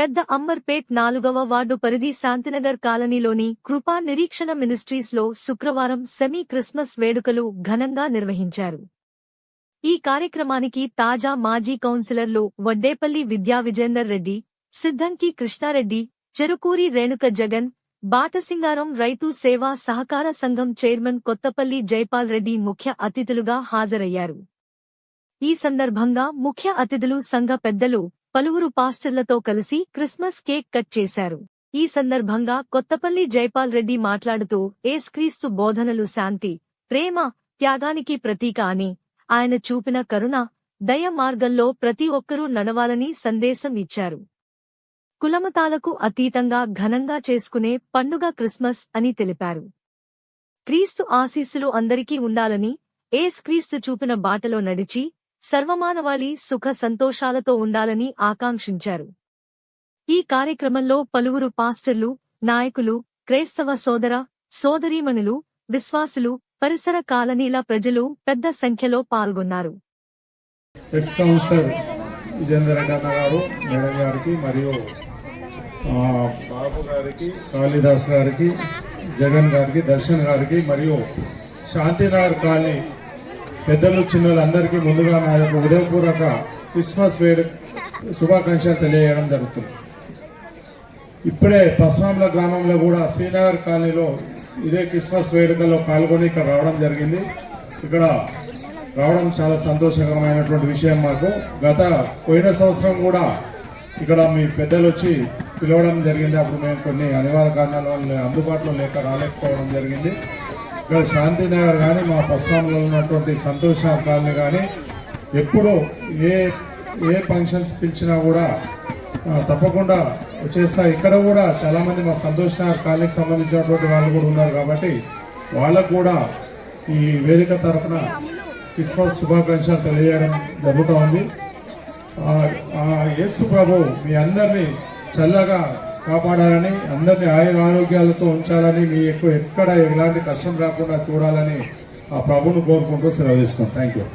పెద్ద అంబర్పేట్ నాలుగవ వార్డు పరిధి శాంతినగర్ కాలనీలోని కృపా నిరీక్షణ మినిస్ట్రీస్లో శుక్రవారం సెమీ క్రిస్మస్ వేడుకలు ఘనంగా నిర్వహించారు. ఈ కార్యక్రమానికి తాజా మాజీ కౌన్సిలర్లు వడ్డేపల్లి విద్యా విజేందర్ రెడ్డి సిద్ధంకి కృష్ణారెడ్డి చెరుకూరి రేణుక జగన్ బాటసింగారం రైతు సేవా సహకార సంఘం చైర్మన్ కొత్తపల్లి జైపాల్ రెడ్డి ముఖ్య అతిథులుగా హాజరయ్యారు. ఈ సందర్భంగా ముఖ్య అతిథులు సంఘ పెద్దలు పలువురు పాస్టర్లతో కలిసి క్రిస్మస్ కేక్ కట్ చేశారు. ఈ సందర్భంగా కొత్తపల్లి జైపాల్ రెడ్డి మాట్లాడుతూ ఏస్క్రీస్తు బోధనలు శాంతి ప్రేమ త్యాగానికి ప్రతీక అని ఆయన చూపిన కరుణ దయ మార్గంలో ప్రతి ఒక్కరూ నడవాలని సందేశం ఇచ్చారు. కులమతాలకు అతీతంగా ఘనంగా చేసుకునే పండుగ క్రిస్మస్ అని తెలిపారు. క్రీస్తు ఆశీస్సులు అందరికీ ఉండాలని ఏస్ క్రీస్తు చూపిన బాటలో నడిచి సర్వమానవాళి సుఖ సంతోషాలతో ఉండాలని ఆకాంక్షించారు. ఈ కార్యక్రమంలో పలువురు పాస్టర్లు నాయకులు క్రైస్తవ సోదర సోదరీమణులు విశ్వాసులు పరిసర కాలనీల ప్రజలు పెద్ద సంఖ్యలో పాల్గొన్నారు. ఎక్స్ కౌన్సిలర్ విజేందర్ గారు మేడం గారికి మరియు బాబు గారికి కాళిదాస్ గారికి జగన్ గారికి దర్శన్ గారికి మరియు శాంతినగర్ కాలనీ పెద్దలు చిన్నలు అందరికీ ముందుగా నా యొక్క ఉదయపూర్వక క్రిస్మస్ వేడు శుభాకాంక్షలు తెలియజేయడం జరుగుతుంది. ఇప్పుడే పశ్చిమాంల గ్రామంలో కూడా శ్రీనగర్ కాలనీలో ఇదే క్రిస్మస్ వేడుకల్లో పాల్గొని ఇక్కడ రావడం జరిగింది. ఇక్కడ రావడం చాలా సంతోషకరమైనటువంటి విషయం మాకు. గత పోయిన సంవత్సరం కూడా ఇక్కడ మీ పెద్దలు వచ్చి పిలవడం జరిగింది. అప్పుడు మేము కొన్ని అనివార్య కారణాల వల్ల అందుబాటులో లేక రాలేకపోవడం జరిగింది. ఇక్కడ శాంతినగర్ కానీ మా పశ్చిమంలో ఉన్నటువంటి సంతోష కాలనీ కానీ ఎప్పుడో ఏ ఏ ఫంక్షన్స్ పిలిచినా కూడా తప్పకుండా వచ్చేస్తా. ఇక్కడ కూడా చాలామంది మా సంతోష్ నగర్ కాలనీకి సంబంధించినటువంటి వాళ్ళు కూడా ఉన్నారు కాబట్టి వాళ్ళకు కూడా ఈ వేదిక తరఫున క్రిస్మస్ శుభాకాంక్షలు తెలియజేయడం జరుగుతూ ఉంది. ఆ, యేసు ప్రభు మీ అందరినీ చల్లగా కాపాడాలని అందరినీ ఆయుర ఆరోగ్యాలతో ఉంచాలని మీ ఎక్కువ ఎక్కడ ఎలాంటి కష్టం రాకుండా చూడాలని ఆ ప్రభును కోరుకుంటూ సెలవు తీసుకున్నాం థ్యాంక్ యూ